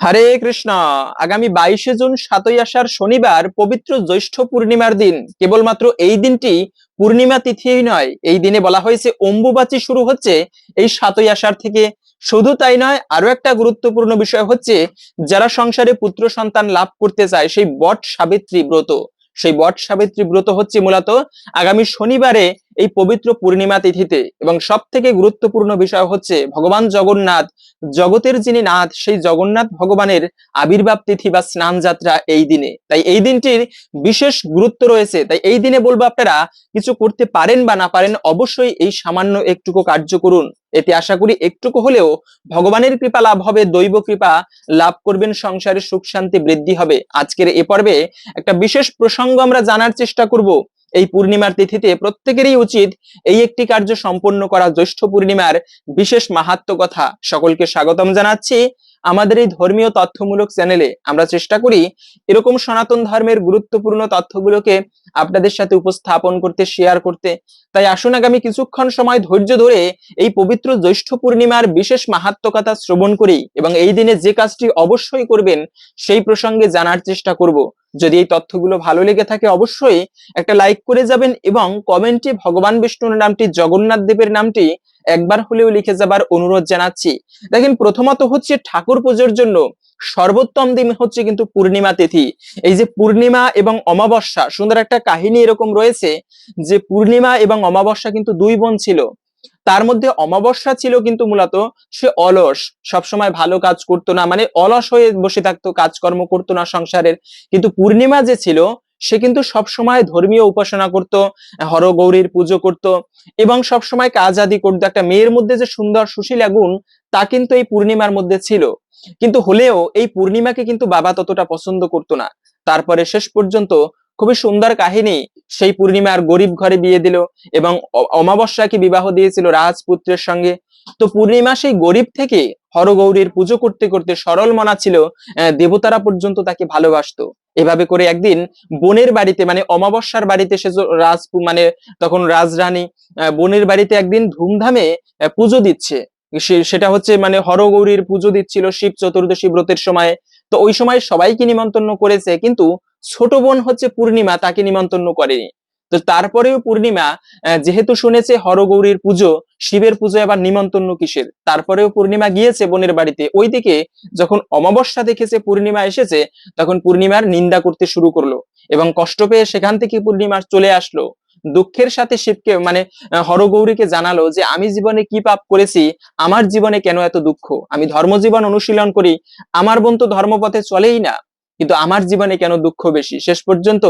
হরে কৃষ্ণ। আগামী বাইশে জুন সাতই আষাঢ় শনিবার পবিত্র জ্যৈষ্ঠ পূর্ণিমার দিন। কেবলমাত্র এই দিনটি পূর্ণিমা তিথি নয়। এই দিনে বলা হয়েছে অম্বুবাচী শুরু হচ্ছে এই সাতই আষাঢ় থেকে। শুধু তাই নয় আরও একটা গুরুত্বপূর্ণ বিষয় হচ্ছে, যারা সংসারে পুত্র সন্তান লাভ করতে চায়, সেই বট সাবিত্রী ব্রত। সেই বট সাবিত্রী ব্রত হচ্ছে মূলত আগামী শনিবারে এই পবিত্র পূর্ণিমা তিথিতে এবং সব থেকে গুরুত্বপূর্ণ বিষয় হচ্ছে ভগবান জগন্নাথ, জগতের যিনি নাথ, সেই জগন্নাথ ভগবানের আবির্ভাব তিথি বা স্নান যাত্রা এই দিনে। তাই এই দিনটির বিশেষ গুরুত্ব রয়েছে। তাই এই দিনে বলব আপনারা কিছু করতে পারেন বা না পারেন অবশ্যই এই সামান্য একটুকু কার্য করুন। এতে আশা করি একটুকু হলেও ভগবানের কৃপা লাভ হবে, দৈব কৃপা লাভ করবেন, সংসারে সুখ শান্তি বৃদ্ধি হবে। আজকের এ পর্বে একটা বিশেষ প্রসঙ্গ আমরা জানার চেষ্টা করব। এই পূর্ণিমার তিথিতে প্রত্যেকেরই উচিত এই একটি কার্য সম্পন্ন করা জ্যৈষ্ঠ পূর্ণিমার বিশেষ মাহাত্ম কথা। সকলকে স্বাগতম জানাচ্ছি। আমাদের এই ধর্মীয় তথ্যমূলক চ্যানেলে আমরা চেষ্টা করি এরকম সনাতন ধর্মের গুরুত্বপূর্ণ তথ্যগুলোকে আপনাদের সাথে উপস্থাপন করতে শেয়ার করতে। তাই আসুন আগামী কিছুক্ষণ সময় ধৈর্য ধরে এই পবিত্র জ্যৈষ্ঠ পূর্ণিমার বিশেষ মাহাত্ম কথা শ্রবণ করি এবং এই দিনে যে কাজটি অবশ্যই করবেন সেই প্রসঙ্গে জানার চেষ্টা করব। যদি এই তথ্যগুলো ভালো লেগে থাকে, অবশ্যই একটা লাইক করে যাবেন এবং কমেন্টে ভগবান বিষ্ণুর নামটি, জগন্নাথ দেবের নামটি একবার হলেও লিখে যাবার অনুরোধ জানাচ্ছি। দেখেন, প্রথমত হচ্ছে ঠাকুর পুজোর জন্য সর্বোত্তম দিন হচ্ছে কিন্তু পূর্ণিমা তিথি। এই যে পূর্ণিমা এবং অমাবস্যা, সুন্দর একটা কাহিনী এরকম রয়েছে যে পূর্ণিমা এবং অমাবস্যা কিন্তু দুই বোন ছিল। তার মধ্যে অমাবস্যা ছিল কিন্তু মূলত, সে অলস, সবসময় ভালো কাজ করতো না মানে অলস হয়ে বসে থাকতো, কাজকর্ম করতো না সংসারের। কিন্তু পূর্ণিমা যে ছিল, সে কিন্তু সবসময় ধর্মীয় উপাসনা করত, হরগৌরীর পুজো করত এবং সবসময় কাজ আদি করতো। একটা মেয়ের মধ্যে যে সুন্দর সুশীলা গুণ, তা কিন্তু এই পূর্ণিমার মধ্যে ছিল। কিন্তু হলেও এই পূর্ণিমাকে কিন্তু বাবা ততটা পছন্দ করতো না। তারপরে শেষ পর্যন্ত খুবই সুন্দর কাহিনী। সেই পূর্ণিমার গরিব ঘরে বিয়ে দিল এবং অমাবস্যাকে বিবাহ দিয়েছিল রাজপুত্রের সঙ্গে। তো পূর্ণিমা সেই গরিব থেকে হরগৌরীর পুজো করতে করতে সরল মনা ছিল দেবতারা পর্যন্ত তাকে ভালোবাসতো। এভাবে করে একদিন বোনের বাড়িতে মানে অমাবস্যার বাড়িতে সে রাজ মানে তখন রাজরানী বোনের বাড়িতে একদিন ধুমধামে পুজো দিচ্ছে। সেটা হচ্ছে মানে হরগৌরীর পুজো দিচ্ছিল শিব চতুর্দশী ব্রতের সময়। তো ওই সময় সবাইকে নিমন্ত্রণ করেছে, কিন্তু ছোট বোন হচ্ছে পূর্ণিমা, তাকে নিমন্ত্রণ করেনি। তো তারপরেও পূর্ণিমা যেহেতু শুনেছে হরগৌরীর পুজো, শিবের পুজো আবার নিমন্ত্রণ কিসের? তারপরেও পূর্ণিমা গিয়েছে বোনের বাড়িতে। ওইদিকে যখন অমাবস্যা দেখেছে, পূর্ণিমা এসেছে, তখন পূর্ণিমার নিন্দা করতে শুরু করল এবং কষ্ট পেয়ে সেখান থেকে পূর্ণিমা চলে আসলো। দুঃখের সাথে শিবকে মানে হরগৌরীকে জানালো যে, আমি জীবনে কি পাপ করেছি, আমার জীবনে কেন এত দুঃখ? আমি ধর্মজীবন অনুশীলন করি, আমার বোন তো ধর্মপথে চলেই না। কিন্তু আমার জীবনে কেন দুঃখ বেশি? শেষ পর্যন্ত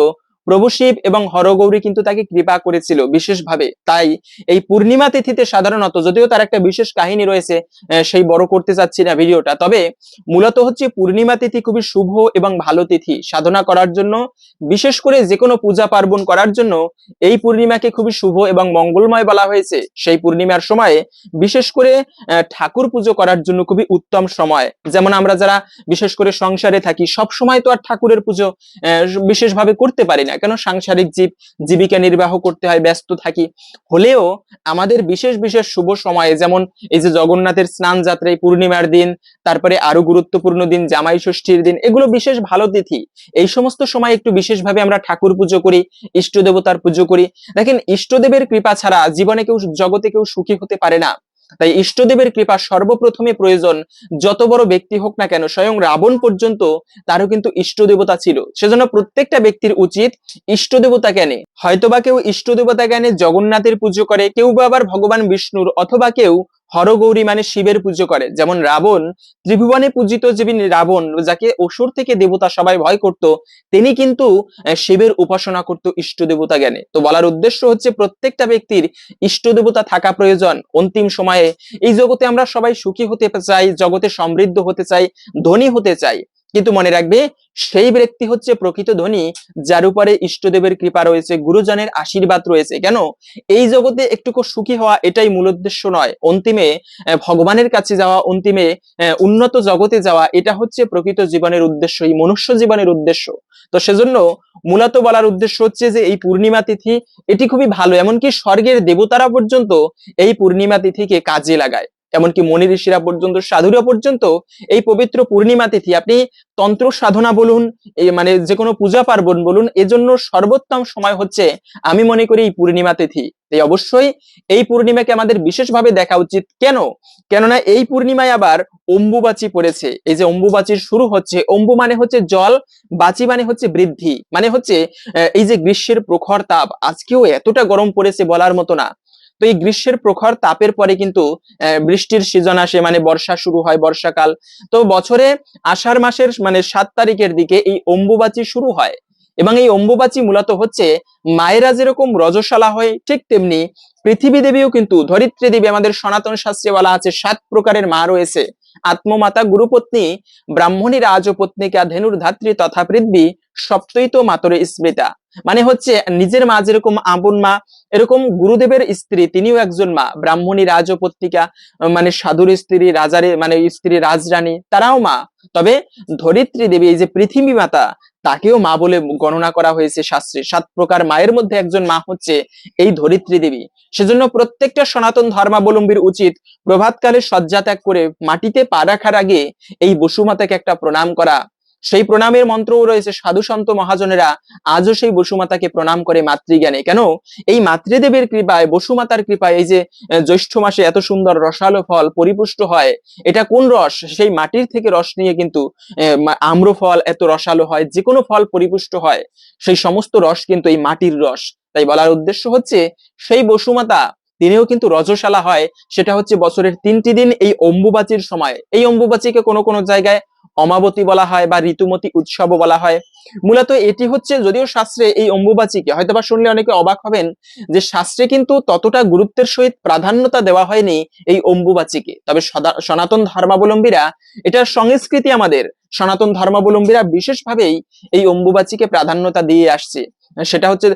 প্রভু শিব এবং হরগৌরী কিন্তু তাকে কৃপা করেছিল বিশেষভাবে। তাই এই পূর্ণিমা তিথিতে সাধারণত, যদিও তার একটা বিশেষ কাহিনী রয়েছে সেই বড় করতে চাচ্ছি না ভিডিওটা, তবে মূলত হচ্ছে পূর্ণিমা তিথি খুবই শুভ এবং ভালো তিথি সাধনা করার জন্য, বিশেষ করে যে কোনো পূজা পার্বণ করার জন্য এই পূর্ণিমাকে খুবই শুভ এবং মঙ্গলময় বলা হয়েছে। সেই পূর্ণিমার সময়ে বিশেষ করে ঠাকুর পুজো করার জন্য খুবই উত্তম সময়। যেমন আমরা যারা বিশেষ করে সংসারে থাকি সব সময় তো আর ঠাকুরের পুজো বিশেষভাবে করতে পারি না। কেন সাংসারিক জীব, জীবিকা নির্বাহ করতে হয়, ব্যস্ত থাকি? হলেও আমাদের বিশেষ বিশেষ শুভ সময়ে যেমন এই যে জগন্নাথের স্নান যাত্রা এই পূর্ণিমার দিন, তারপরে আরও গুরুত্বপূর্ণ দিন, জামাই ষষ্ঠীর দিন, এগুলো বিশেষ ভালো তিথি। এই সমস্ত সময় একটু বিশেষভাবে আমরা ঠাকুর পুজো করি, ইষ্ট দেবতার পুজো করি। দেখেন ইষ্টদেবের কৃপা ছাড়া জীবনে কেউ, জগতে কেউ সুখী হতে পারে না। তাই ইষ্টদেবের কৃপা সর্বপ্রথমে প্রয়োজন, যত বড় ব্যক্তি হোক না কেন, স্বয়ং রাবণ পর্যন্ত তারও কিন্তু ইষ্ট দেবতা ছিল। সেজন্য প্রত্যেকটা ব্যক্তির উচিত ইষ্ট দেবতা জ্ঞানে। হয়তোবা কেউ ইষ্ট দেবতা জ্ঞানে জগন্নাথের পুজো করে, কেউ বা আবার ভগবান বিষ্ণুর, অথবা কেউ হরগৌরী মানে শিবের পুজো করে। যেমন রাবণ, ত্রিভুবনে পূজিত যিনি রাবণ, যাকে অসুর থেকে দেবতা সবাই ভয় করত, তিনি কিন্তু শিবের উপাসনা করত ইষ্ট দেবতা জ্ঞানে। তো বলার উদ্দেশ্য হচ্ছে প্রত্যেকটা ব্যক্তির ইষ্ট দেবতা থাকা প্রয়োজন। অন্তিম সময়ে এই জগতে আমরা সবাই সুখী হতে চাই, জগতে সমৃদ্ধ হতে চাই, ধনী হতে চাই। কিন্তু মনে রাখবে, সেই ব্যক্তি হচ্ছে প্রকৃত ধনী, যার উপরে ইষ্টদেবের কৃপা রয়েছে, গুরুজনের আশীর্বাদ রয়েছে। কেন? এই জগতে একটুকু সুখী হওয়া এটাই মূল উদ্দেশ্য নয়। অন্তিমে ভগবানের কাছে যাওয়া, অন্তিমে উন্নত জগতে যাওয়া, এটা হচ্ছে প্রকৃত জীবনের উদ্দেশ্য, এই মনুষ্য জীবনের উদ্দেশ্য। তো সেজন্য মূলত বলার উদ্দেশ্য হচ্ছে যে, এই পূর্ণিমা তিথি, এটি খুবই ভালো। এমনকি স্বর্গের দেবতারা পর্যন্ত এই পূর্ণিমা তিথিকে কাজে লাগায়। এমনকি মনি ঋষিরা পর্যন্ত, সাধুরা পর্যন্ত এই পবিত্র পূর্ণিমা তিথি, আপনি তন্ত্র সাধনা বলুন মানে যে কোনো পূজা পার্বণ বলুন, এজন্য সর্বোত্তম সময় হচ্ছে আমি মনে করি এই পূর্ণিমা তিথি। তাই অবশ্যই এই পূর্ণিমাকে আমাদের বিশেষভাবে দেখা উচিত। কেন? কেননা এই পূর্ণিমায় আবার অম্বুবাচি পড়েছে। এই যে অম্বুবাচির শুরু হচ্ছে, অম্বু মানে হচ্ছে জল, বাচি মানে হচ্ছে বৃদ্ধি মানে হচ্ছে এই যে গ্রীষ্মের প্রখর তাপ, আজকেও এতটা গরম পড়েছে বলার মতো না। তো এই গ্রীষ্মের প্রখর তাপের পরে কিন্তু বৃষ্টির সিজন আসে মানে বর্ষা শুরু হয়, বর্ষাকাল। তো বছরে আষাঢ় মাসের মানে সাত তারিখের দিকে এই অম্বুবাচি শুরু হয়। এবং এই অম্বুবাচি মূলত হচ্ছে মায়েরা যেরকম রজশালা হয়, ঠিক তেমনি পৃথিবী দেবীও কিন্তু, ধরিত্রী দেবী আমাদের সনাতন শাস্ত্রে বলা আছে, সাত প্রকারের মা রয়েছে। আত্মমাতা, গুরুপত্নী, ব্রাহ্মণী রাজপত্নিকা ধেনুর, ধাত্রী তথা পৃথ্বী, সপ্তৈত মাতরে স্মৃতা। মানে হচ্ছে নিজের মা যেরকম আপন মা, এরকম গুরুদেবের স্ত্রী, তিনিও একজন মা। ব্রাহ্মণী, রাজপত্রিকা মানে সাধুর স্ত্রী, রাজার মানে স্ত্রী, রাজরানী, তারাও মা। তবে ধরিত্রী দেবী, এই যে পৃথিবী মাতা, তাকেও মা বলে গণনা করা হয়েছে শাস্ত্রে। সাত প্রকার মায়ের মধ্যে একজন মা হচ্ছে এই ধরিত্রী দেবী। সেজন্য প্রত্যেকটা সনাতন ধর্মাবলম্বীর উচিত প্রভাতকালে শয্যা ত্যাগ করে মাটিতে পা রাখার আগে এই বসুমাতাকে একটা প্রণাম করা। সেই প্রণামের মন্ত্রও রয়েছে, সাধু সন্ত মহাজনেরা আজও সেই বসুমাতাকে প্রণাম করে মাতৃজ্ঞানে। কেন? এই মাতৃদেবীর কৃপায় বসুমাতার কৃপায় এই যে জ্যৈষ্ঠ মাসে এত সুন্দর রসালো ফল পরিপুষ্ট হয়, এটা কোন রস? সেই মাটির থেকে রস নিয়ে কিন্তু আম্র ফল এত রসালো হয় যে কোনো ফল পরিপুষ্ট হয়, সেই সমস্ত রস কিন্তু এই মাটির রস। তাই বলার উদ্দেশ্য হচ্ছে, সেই বসুমাতা তিনিও কিন্তু রজশালা হয়, সেটা হচ্ছে বছরের তিনটি দিন এই অম্বুবাচীর সময়। এই অম্বুবাচীকে কোনো কোনো জায়গায় অমাবতী বলা হয় বা ঋতুমতী উৎসব বলা হয়। মূলত এটি হচ্ছে যদিও শাস্ত্রে এই অম্বুবাচীকে, হয়তোবা শুনলে অনেকে অবাক হবেন যে শাস্ত্রে কিন্তু ততটা গুরুত্বের সহিত প্রাধান্যতা দেওয়া হয়নি এই অম্বুবাচীকে। তবে সনাতন ধর্মাবলম্বীরা এটার সংস্কৃতি আমাদের। সনাতন ধর্মাবলম্বীরা বিশেষভাবেই এই অম্বুবাচীকে প্রাধান্যতা দিয়ে আসছে। সেটা হচ্ছে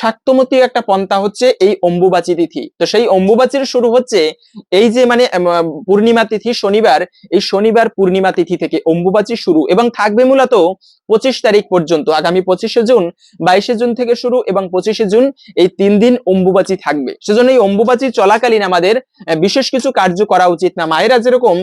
শাক্তমতী একটা পন্থা হচ্ছে এই অম্বুবাচী তিথি। তো সেই অম্বুবাচীর শুরু হচ্ছে এই যে মানে পূর্ণিমা তিথি শনিবার, এই শনিবার পূর্ণিমা তিথি থেকে অম্বুবাচী শুরু এবং থাকবে মূলত পঁচিশ তারিখ পর্যন্ত, আগামী পঁচিশে জুন, বাইশে জুন থেকে শুরু এবং পঁচিশে জুন এই তিন দিন অম্বুবাচী থাকবে। সেজন্য এই অম্বুবাচী চলাকালীন আমাদের বিশেষ কিছু কার্য করা উচিত না। মায়েরা যেরকম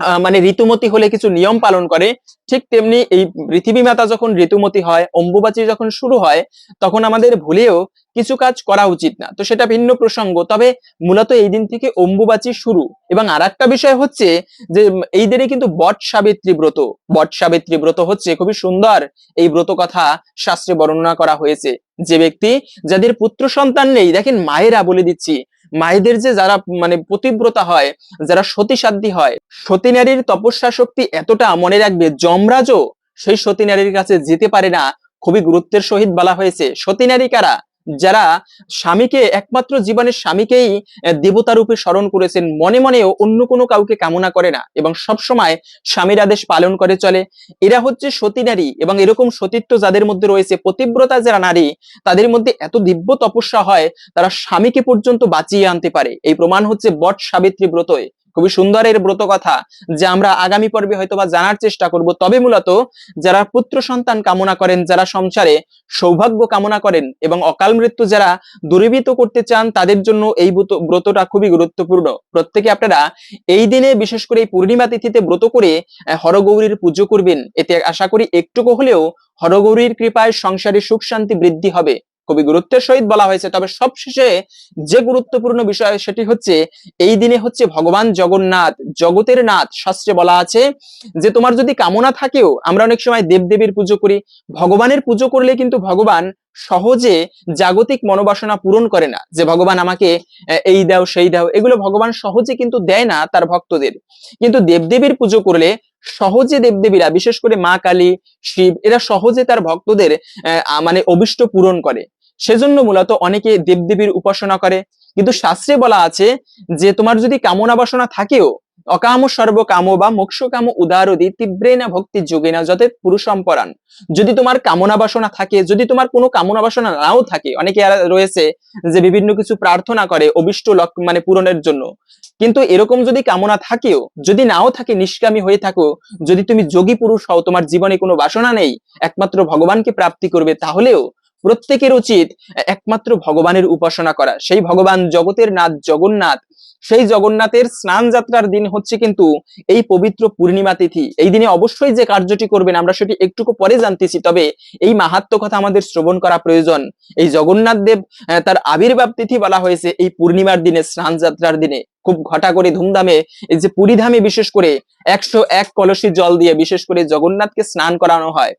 মানে ঋতুমতি হলে কিছু নিয়ম পালন করে। ঠিক তেমনি এই পৃথিবী মাতা যখন ঋতুমতি হয়, অম্বুবাচী যখন শুরু হয়, তখন আমাদের ভুলেও কিছু কাজ করা উচিত না। তো সেটা ভিন্ন প্রসঙ্গ। তবে মূলত এই দিন থেকে অম্বুবাচী শুরু। এবং আর একটা বিষয় হচ্ছে যে, এই দিনে কিন্তু বট সাবিত্রী ব্রত। বট সাবিত্রী ব্রত হচ্ছে খুবই সুন্দর এই ব্রত কথা শাস্ত্রে বর্ণনা করা হয়েছে। যে ব্যক্তি, যাদের পুত্র সন্তান নেই, দেখেন মায়েরা বলে দিচ্ছি মায়েদের যে যারা মানে পতিব্রতা হয়, যারা সতী সাধ্য হয়, সতী নারীর তপস্যা শক্তি এতটা মনে রাখবে, যমরাজও সেই সতী নারীর কাছে যেতে পারে না। খুবই গুরুত্বের সহিত বলা হয়েছে, সতী নারী কারা? যারা স্বামীকে, একমাত্র জীবনের স্বামীকেই দেবতা রূপে স্মরণ করেছেন, মনে মনেও অন্য কোনো কাউকে কামনা করে না এবং সব সময় স্বামীর আদেশ পালন করে চলে। এরা হচ্ছে সতী নারী এবং এরকম সতীত্ব যাদের মধ্যে রয়েছে, পতিব্রতা যারা নারী, তাদের মধ্যে এত দিব্য তপস্যা হয়, তারা স্বামীকে পর্যন্ত বাঁচিয়ে আনতে পারে। এই প্রমাণ হচ্ছে বট সাবিত্রী ব্রতই। খুবই সুন্দর এর ব্রত কথা যে আমরা আগামী পর্বে হয়তোবা জানার চেষ্টা করব। তবে মূলত যারা পুত্র সন্তান কামনা করেন, যারা সংসারে সৌভাগ্য কামনা করেন এবং অকাল মৃত্যু যারা দূরীভূত করতে চান, তাদের জন্য এই ব্রত- ব্রতটা খুবই গুরুত্বপূর্ণ। প্রত্যেকে আপনারা এই দিনে বিশেষ করে এই পূর্ণিমা তিথিতে ব্রত করে হরগৌরীর পুজো করবেন। এতে আশা করি একটুকু হলেও হরগৌরীর কৃপায় সংসারে সুখ শান্তি বৃদ্ধি হবে। খুবই গুরুত্বের সহিত বলা হয়েছে। তবে সবশেষে যে গুরুত্বপূর্ণ বিষয় সেটি হচ্ছে, এই দিনে হচ্ছে ভগবান জগন্নাথ, জগতের নাথ শাস্ত্রে বলা আছে যে, তোমার যদি কামনা থাকেও, আমরা অনেক সময় দেবদেবীর পুজো করি। ভগবানের পুজো করলে কিন্তু ভগবান সহজে জাগতিক মনোবাসনা পূরণ করে না। যে, ভগবান আমাকে এই দাও, সেই দাও, এগুলো ভগবান সহজে কিন্তু দেয় না তার ভক্তদের। কিন্তু দেবদেবীর পুজো করলে সহজে দেবদেবীরা, বিশেষ করে মা কালী, শিব, এরা সহজে তার ভক্তদের মানে অবিষ্ট পূরণ করে। সেজন্য মূলত অনেকে দেবদেবীর উপাসনা করে। কিন্তু শাস্ত্রে বলা আছে যে তোমার যদি কামনা বাসনা থাকেও অকাম সর্ব কাম বা মোক্ষ কাম উদারদি তীব্রেনা ভক্তি যোগেনা যতে পুরুষম্পরাণ যদি তোমার কামনা বাসনা থাকে, যদি তোমার কোনো কামনা বাসনা নাও থাকে, অনেকে রয়েছে যে বিভিন্ন কিছু প্রার্থনা করে অভিষ্ট লক্ষ্য মানে পূরণের জন্য। কিন্তু এরকম যদি কামনা থাকেও, যদি নাও থাকে, নিষ্কামী হয়ে থাকো, যদি তুমি যোগী পুরুষ হও, তোমার জীবনে কোনো বাসনা নেই, একমাত্র ভগবানকে প্রাপ্তি করবে, তাহলেও প্রত্যেকের উচিত একমাত্র ভগবানের উপাসনা করা। সেই ভগবান জগতের নাথ জগন্নাথ সেই জগন্নাথের স্নান যাত্রার দিন হচ্ছে কিন্তু এই পবিত্র পূর্ণিমা তিথি। এই দিনে অবশ্যই যে কার্যটি করবেন, আমরা সেটি একটুকু পরে জানতেছি, তবে এই মাহাত্ম কথা আমাদের শ্রবণ করা প্রয়োজন। এই জগন্নাথ দেব তার আবির্ভাব তিথি বলা হয়েছে এই পূর্ণিমার দিনে, স্নান যাত্রার দিনে। খুব ঘটা করে ধুমধামে এই যে পুরীধামে বিশেষ করে একশো এক কলসি জল দিয়ে বিশেষ করে জগন্নাথকে স্নান করানো হয়।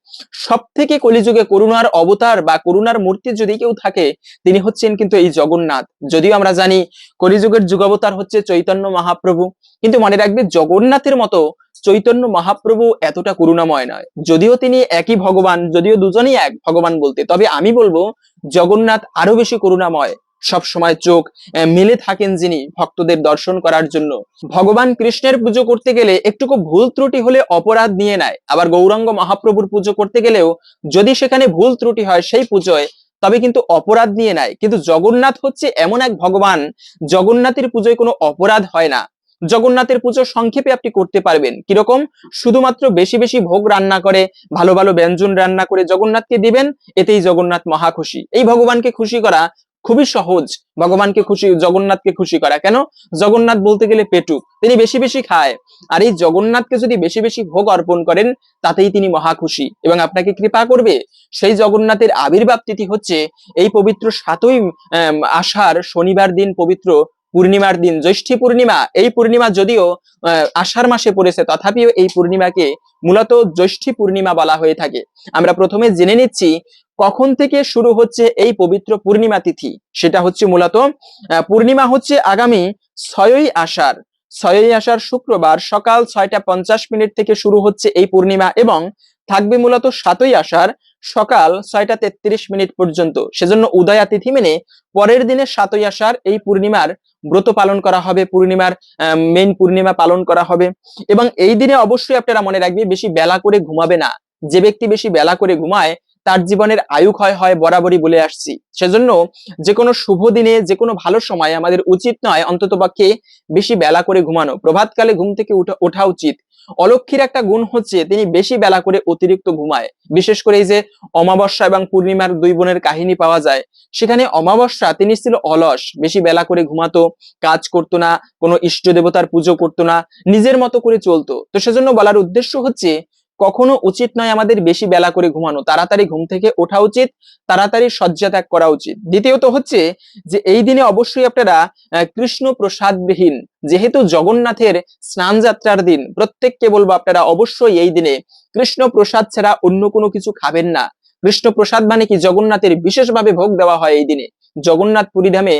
সব থেকে কলিযুগে করুণার অবতার বা করুণার মূর্তি যদি কেউ থাকে, তিনি হচ্ছেন কিন্তু এই জগন্নাথ। যদিও আমরা জানি কলিযুগের যুগাবতার হচ্ছে চৈতন্য মহাপ্রভু, কিন্তু মনে রাখবে জগন্নাথের মতো চৈতন্য মহাপ্রভু এতটা করুণাময় নয়। যদিও তিনি একই ভগবান, যদিও দুজনেই এক ভগবান বলতে, তবে আমি বলব জগন্নাথ আরও বেশি করুণাময়। সব সময় চোখ মেলে থাকেন যিনি ভক্তদের দর্শন করার জন্য। ভগবান কৃষ্ণের পুজো করতে গেলে একটুকু ভুল ত্রুটি হলে অপরাধ নিয়ে নেয়। আবার গৌরাঙ্গ মহাপ্রভুর পুজো করতে গেলেও যদি সেখানে ভুল ত্রুটি হয় সেই পুজোয় তবে কিন্তু অপরাধ নিয়ে নেয়। কিন্তু জগন্নাথ হচ্ছে এমন এক ভগবান, জগন্নাথের পুজোয় কোনো অপরাধ হয় না। জগন্নাথের পুজো সংক্ষেপে আপনি করতে পারবেন। কীরকম? শুধুমাত্র বেশি বেশি ভোগ রান্না করে, ভালো ভালো ব্যঞ্জন রান্না করে জগন্নাথকে দিবেন, এতেই জগন্নাথ মহা খুশি এই ভগবানকে খুশি করা খুবই সহজ। ভগবানকে খুশি, জগন্নাথকে খুশি করা। কেন? জগন্নাথ বলতে গেলে পেটুক তিনি বেশি বেশি খায়। আর এই জগন্নাথকে যদি বেশি বেশি ভোগ অর্পণ করেন, তাতেই তিনি মহা খুশি। এবং আপনাকে কৃপা করবে, সেই জগন্নাথের আবির্ভাব তিথি হচ্ছে এই পবিত্র সাতই আষাঢ় শনিবার দিন পবিত্র পূর্ণিমার দিন, জ্যৈষ্ঠী পূর্ণিমা। এই পূর্ণিমা যদিও আষাঢ় মাসে পড়েছে, তথাপিও এই পূর্ণিমাকে মূলত জ্যৈষ্ঠী পূর্ণিমা বলা হয়ে থাকে। আমরা প্রথমে জেনে নিচ্ছি কখন থেকে শুরু হচ্ছে এই পবিত্র পূর্ণিমা তিথি? সেটা হচ্ছে মূলত পূর্ণিমা হচ্ছে আগামী ছয়ই আষাঢ়। ছয়ই আষাঢ় শুক্রবার সকাল ছয়টা পঞ্চাশ মিনিট থেকে শুরু হচ্ছে এই পূর্ণিমা এবং থাকবে মূলত সাতই আষাঢ় সকাল ছয়টা তেত্রিশ মিনিট পর্যন্ত। সেজন্য উদয়া তিথি মেনে পরের দিনে সাতই আষাঢ় এই পূর্ণিমার ব্রত পালন করা হবে, পূর্ণিমার মেন পূর্ণিমা পালন করা হবে এবং এই দিনে অবশ্যই আপনারা মনে রাখবে বেশি বেলা করে ঘুমাবে না। যে ব্যক্তি বেশি বেলা করে ঘুমায় তার জীবনের আয়ু ক্ষয় হয় বরাবরই বলে আসছি। সেজন্য যে কোনো শুভ দিনে যে কোনো ভালো সময় আমাদের উচিত নয় অন্ততপক্ষে বেশি বেলা করে ঘুমানো। প্রভাতকালে ঘুম থেকে ওঠা উচিত। অলক্ষীর একটা গুণ হচ্ছে তিনি বেশি বেলা করে অতিরিক্ত ঘুমায়। বিশেষ করে এই যে অমাবস্যা এবং পূর্ণিমার দুই বোনের কাহিনী পাওয়া যায়। সেখানে অমাবস্যা তিনি ছিল অলস, বেশি বেলা করে ঘুমাতো, কাজ করতো না, কোনো ইষ্ট দেবতার পুজো করতো না, নিজের মতো করে চলতো। তো সেজন্য বলার উদ্দেশ্য হচ্ছে কখনো উচিত নয় আমাদের বেশি বেলা করে ঘুমানো, তাড়াতাড়ি ঘুম থেকে ওঠা উচিত, তাড়াতাড়ি শয্যা ত্যাগ করা উচিত। দ্বিতীয়ত হচ্ছে যে এই দিনে অবশ্যই আপনারা কৃষ্ণ প্রসাদবিহীন যেহেতু জগন্নাথের স্নান যাত্রার দিন, প্রত্যেককে বলব আপনারা অবশ্যই এই দিনে কৃষ্ণ প্রসাদ ছাড়া অন্য কোনো কিছু খাবেন না। কৃষ্ণ প্রসাদ মানে কি? জগন্নাথের বিশেষভাবে ভোগ দেওয়া হয় এই দিনে। জগন্নাথ পুরীধামে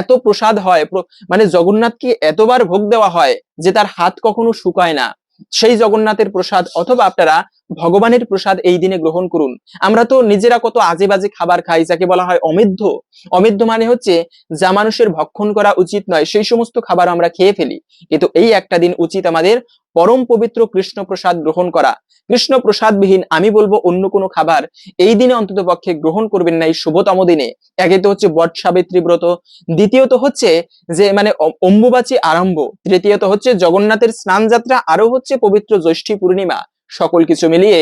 এত প্রসাদ হয় মানে জগন্নাথকে এতবার ভোগ দেওয়া হয় যে তার হাত কখনো শুকায় না। সেই জগন্নাথের প্রসাদ অথবা আপনারা ভগবানের প্রসাদ এই দিনে গ্রহণ করুন। আমরা তো নিজেরা কত আজে বাজে খাবার খাই, যাকে বলা হয় অমেধ্য। অমেধ্য মানে হচ্ছে যা মানুষের ভক্ষণ করা উচিত নয়, সেই সমস্ত খাবার আমরা খেয়ে ফেলি। কিন্তু এই একটা দিন উচিত আমাদের পরম পবিত্র কৃষ্ণ প্রসাদ গ্রহণ করা। কৃষ্ণ প্রসাদবিহীন আমি বলব অন্য কোনো খাবার এই দিনে অন্তত পক্ষে গ্রহণ করবেন না এই শুভতম দিনে। একে তো হচ্ছে বট সাবিত্রী ব্রত। দ্বিতীয়ত হচ্ছে যে মানে অম্বুবাচী আরম্ভ। তৃতীয়ত হচ্ছে জগন্নাথের স্নান যাত্রা আরও হচ্ছে পবিত্র জ্যৈষ্ঠী পূর্ণিমা। সকল কিছু মিলিয়ে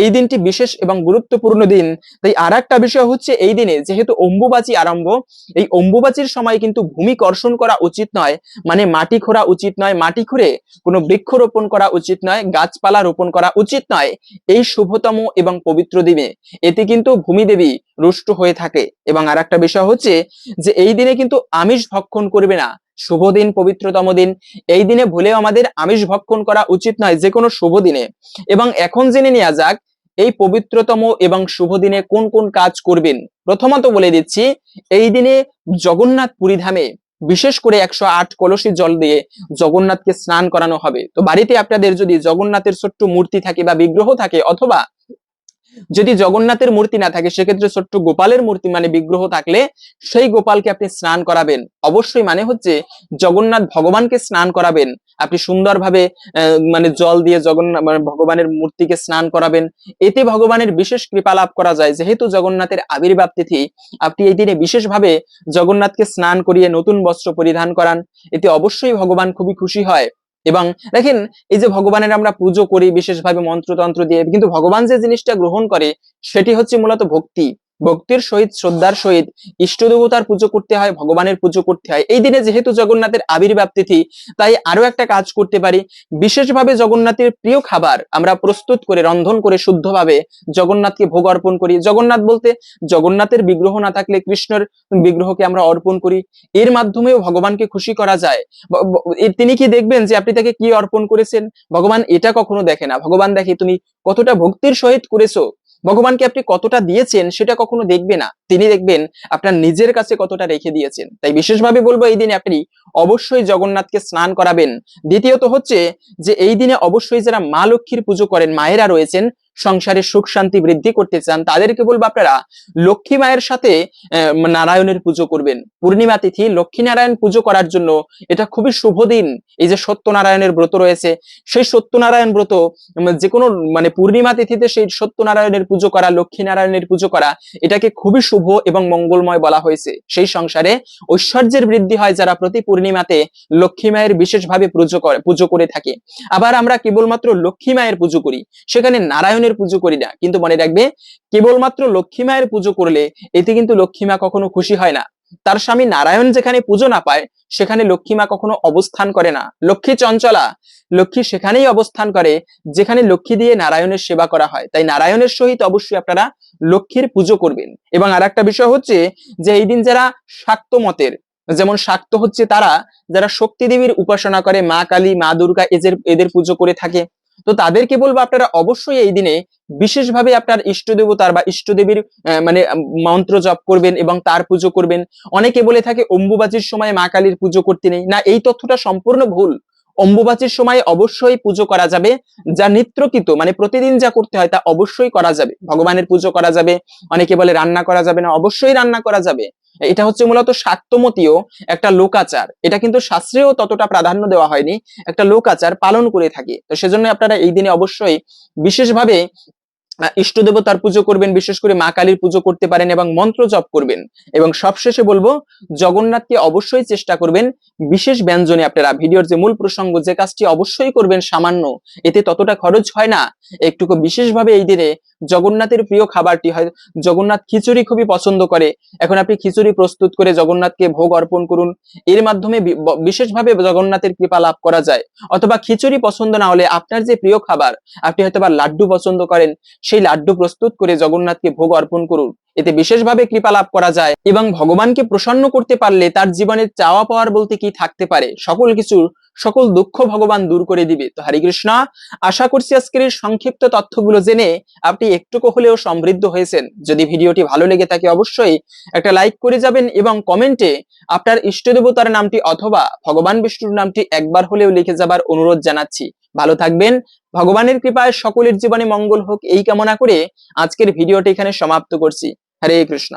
এই দিনটি বিশেষ এবং গুরুত্বপূর্ণ দিন। তাই আর একটা বিষয় হচ্ছে এই দিনে যেহেতু অম্বুবাচী আরম্ভ, এই অম্বুবাচীর সময় কিন্তু ভূমি কর্ষণ করা উচিত নয় মানে মাটি খোঁড়া উচিত নয়, মাটি খুঁড়ে কোনো বৃক্ষ রোপণ করা উচিত নয়, গাছপালা রোপণ করা উচিত নয় এই শুভতম এবং পবিত্র দিনে। এতে কিন্তু ভূমি দেবী রুষ্ট হয়ে থাকে। এবং আর একটা বিষয় হচ্ছে যে এই দিনে কিন্তু আমিষ ভক্ষণ করবে না। শুভ দিন, পবিত্রতম দিন। এই দিনে ভুলেও আমাদের আমিষ ভক্ষণ করা উচিত নয়, যে কোনো শুভ দিনে। এবং এখন জেনে নেওয়া যাক, এই পবিত্রতম এবং শুভ দিনে কোন কোন কাজ করবেন? প্রথমত বলে দিচ্ছি, এই দিনে জগন্নাথ পুরী ধামে বিশেষ করে একশো আট কলসি জল দিয়ে জগন্নাথকে স্নান করানো হবে। তো বাড়িতে আপনাদের যদি জগন্নাথের ছোট্ট মূর্তি থাকে বা বিগ্রহ থাকে অথবা যদি জগন্নাথের মূর্তি না থাকে, সেক্ষেত্রে ছোট্ট গোপালের মূর্তি মানে বিগ্রহ থাকলে সেই গোপালকে আপনি স্নান করাবেন। অবশ্যই মানে হচ্ছে জগন্নাথ ভগবানকে স্নান করাবেন। আপনি সুন্দরভাবে মানে জল দিয়ে জগন্নাথ মানে ভগবানের মূর্তিকে স্নান করাবেন। এতে ভগবানের বিশেষ কৃপা লাভ করা যায়। যেহেতু জগন্নাথের আবির্ভাব তিথি, আপনি এই দিনে বিশেষভাবে জগন্নাথকে স্নান করিয়ে নতুন বস্ত্র পরিধান করান। এতে অবশ্যই ভগবান খুবই খুশি হয়। এবং দেখেন, এই যে ভগবানের আমরা পুজো করি, বিশেষভাবে মন্ত্রতন্ত্র দিয়ে, কিন্তু ভগবান যে জিনিসটা গ্রহণ করে, সেটি হচ্ছে মূলত ভক্তি। ভক্তির সহিত, শ্রদ্ধার সহিত ইষ্ট দেবতার পুজো করতে হয়, ভগবানের পুজো করতে হয়। এই দিনে যেহেতু জগন্নাথের আবির্ভাব তিথি, তাই আরও একটা কাজ করতে পারি। বিশেষভাবে জগন্নাথের প্রিয় খাবার আমরা প্রস্তুত করে, রন্ধন করে, শুদ্ধভাবে জগন্নাথকে ভোগ অর্পণ করি। জগন্নাথ বলতে জগন্নাথের বিগ্রহ না থাকলে কৃষ্ণের বিগ্রহকে আমরা অর্পণ করি। এর মাধ্যমেও ভগবানকে খুশি করা যায়। তিনি কি দেখবেন যে আপনি তাকে কি অর্পণ করেছেন? ভগবান এটা কখনো দেখে না। ভগবান দেখে, তুমি কতটা ভক্তির সহিত করেছ ভগবানকে আপনি কতটা দিয়েছেন সেটা কখনো দেখবে না। তিনি দেখবেন আপনার নিজের কাছে কতটা রেখে দিয়েছেন। তাই বিশেষভাবে বলব, এই দিনে আপনি অবশ্যই জগন্নাথকে স্নান করাবেন। দ্বিতীয়ত হচ্ছে যে, এই দিনে অবশ্যই যারা মা লক্ষ্মীর পুজো করেন, মায়েরা রয়েছেন সংসারে সুখ শান্তি বৃদ্ধি করতে চান, তাদেরকে বলব আপনারা, লক্ষ্মী মায়ের সাথে নারায়ণের পুজো করবেন। পূর্ণিমা তিথি, লক্ষ্মী নারায়ণ পুজো করার জন্য এটা খুবই শুভ দিন। এই যে সত্যনারায়ণের ব্রত রয়েছে, সেই সত্যনারায়ণ ব্রত যে কোনো মানে পূর্ণিমা তিথিতে সেই সত্যনারায়ণের পুজো করা, লক্ষ্মী পুজো করা, এটাকে খুবই শুভ এবং মঙ্গলময় বলা হয়েছে। সেই সংসারে ঐশ্বর্যের বৃদ্ধি হয় যারা প্রতি পূর্ণিমাতে লক্ষ্মী মায়ের বিশেষভাবে পুজো করে পুজো করে থাকে। আবার আমরা কেবলমাত্র লক্ষ্মী মায়ের পুজো করি। সেখানে নারায়ণের পুজো করি না। কিন্তু মনে রাখবে, কেবলমাত্র লক্ষ্মী মায়ের পুজো করলে এতে কিন্তু লক্ষ্মী মা কখনো খুশি হয় না। তার স্বামী নারায়ণ যেখানে পুজো না পায়, সেখানে লক্ষ্মী মা কখনো অবস্থান করে না। লক্ষ্মী চঞ্চলা, লক্ষ্মী সেখানেই অবস্থান করে, যেখানে লক্ষ্মী দিয়ে নারায়ণের সেবা করা হয়। তাই নারায়ণের সহিত অবশ্যই আপনারা লক্ষ্মীর পুজো করবেন। এবং আর একটা বিষয় হচ্ছে যে, এই দিন যারা শাক্ত মতের, যেমন শাক্ত হচ্ছে তারা, যারা শক্তি দেবীর উপাসনা করে, মা কালী, মা দুর্গা এদের এদের পুজো করে থাকে। তো তাদেরকে বলব আপনারা অবশ্যই এই দিনে বিশেষভাবে আপনার ইষ্ট দেবতার বা ইষ্ট দেবীর মানে মন্ত্র জপ করবেন এবং তার পুজো করবেন। অনেকে বলে থাকে অম্বুবাচীর সময় মা কালীর পুজো করতে নেই। না, এই তথ্যটা সম্পূর্ণ ভুল। অম্বুবাচীর সময় অবশ্যই পুজো করা যাবে। যা নিত্যকৃত মানে প্রতিদিন যা করতে হয় তা অবশ্যই করা যাবে। ভগবানের পুজো করা যাবে। অনেকে বলে রান্না করা যাবে না, অবশ্যই রান্না করা যাবে। এটা হচ্ছে মূলত সাত্যমতীয় একটা লোকাচার। এটা কিন্তু শাস্ত্রেও ততটা প্রাধান্য দেওয়া হয়নি। একটা লোকাচার পালন করে থাকে। তো সেজন্য আপনারা এই দিনে অবশ্যই বিশেষভাবে ইষ্ট দেবতার পুজো করবেন, বিশেষ করে মা কালীর পুজো করতে পারেন এবং মন্ত্র জপ করবেন। এবং সবশেষে বলব, জগন্নাথকে অবশ্যই চেষ্টা করবেন, বিশেষ ব্যঞ্জনে আপনারা, ভিডিওর যে মূল প্রসঙ্গ, যে কাজটি অবশ্যই করবেন সামান্য, এতে ততটা খরচ হয় না। একটুকু বিশেষভাবে এই দিনে জগন্নাথের প্রিয় খাবারটি হয়, জগন্নাথ খিচুড়ি খুবই পছন্দ করে। এখন আপনি খিচুড়ি প্রস্তুত করে জগন্নাথকে ভোগ অর্পণ করুন। এর মাধ্যমে বিশেষভাবে জগন্নাথের কৃপা লাভ করা যায়। অথবা খিচুড়ি পছন্দ না হলে আপনার যে প্রিয় খাবার, আপনি হয়তো বা লাড্ডু পছন্দ করেন সেই লাড্ডু প্রস্তুত করে জগন্নাথকে ভোগ অর্পণ করুন। এতে বিশেষভাবে কৃপা লাভ করা যায় এবং ভগবানকে প্রসন্ন করতে পারলে তার জীবনের চাওয়া পাওয়ার বলতে কি থাকতে পারে? সকল কিছু সকল দুঃখ ভগবান দূর করে দিবে। তো হরে কৃষ্ণ, আশা করছি আজকের সংক্ষিপ্ত তথ্যগুলো জেনে আপনি একটুকু হলেও সমৃদ্ধ হয়েছেন। যদি ভিডিওটি ভালো লেগে থাকে অবশ্যই একটা লাইক করে যাবেন এবং কমেন্টে আপনার ইষ্ট দেবতার নামটি অথবা ভগবান বিষ্ণুর নামটি একবার হলেও লিখে যাবার অনুরোধ জানাচ্ছি। ভালো থাকবেন, ভগবানের কৃপায় সকলের জীবনে মঙ্গল হোক এই কামনা করে আজকের ভিডিওটি এখানে সমাপ্ত করছি। হরে কৃষ্ণ